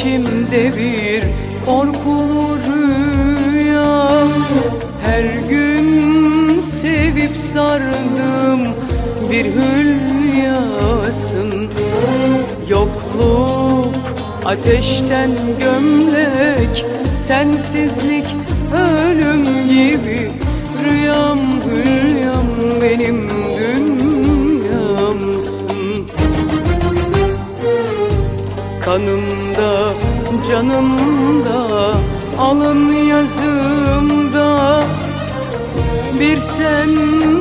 içimde bir korkulu rüya. Her gün sevip sardım bir hülyasın Yokluk ateşten gömlek Sensizlik ölüm gibi Rüyam hülyam benim dünyamsın. Kanımda, canımda, alın yazımda. Bir sen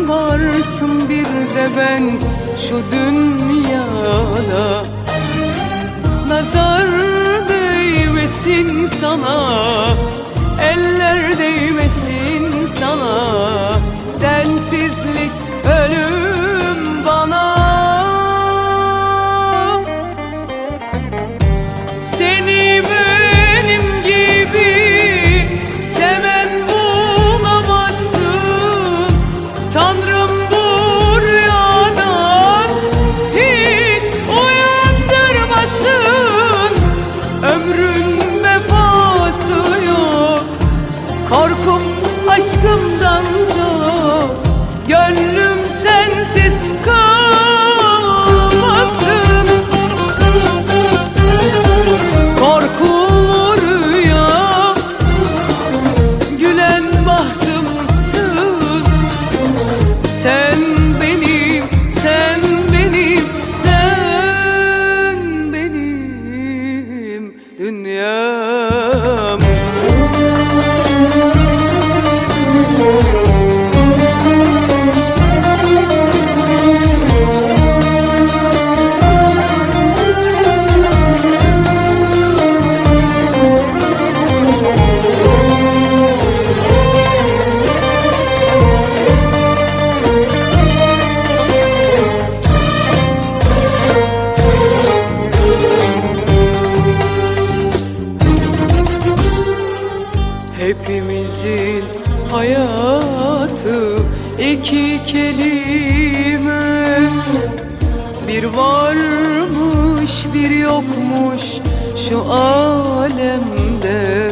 varsın bir de ben şu dünyada. Nazar değmesin sana, Hepimizin hayatı iki kelime. Bir varmış bir yokmuş şu alemde.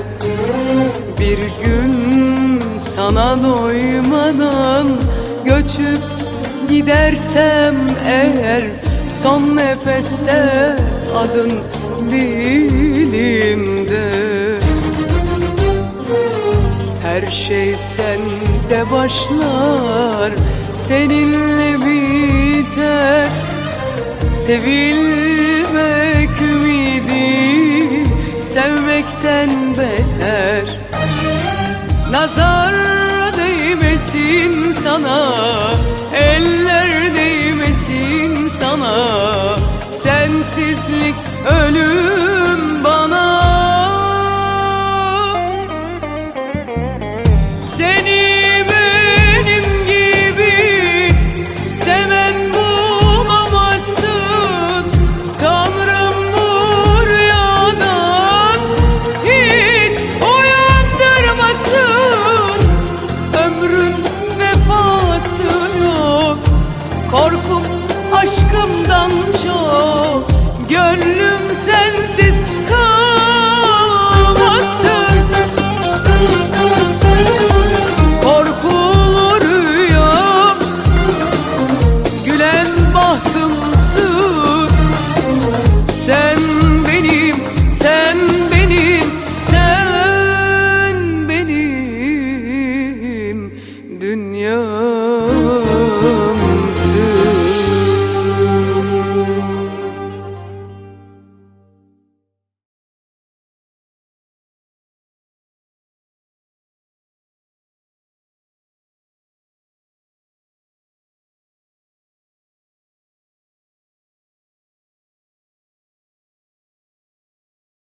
Bir gün sana doymadan göçüp gidersem eğer Son nefeste adın dilimde her şey sende başlar Seninle biter. Sevilmek ümidi Sevmekten beter. Nazar değmesin sana Eller değmesin sana. Sensizlik ölüm Korkum aşkımdan çok Gönlüm sensiz kal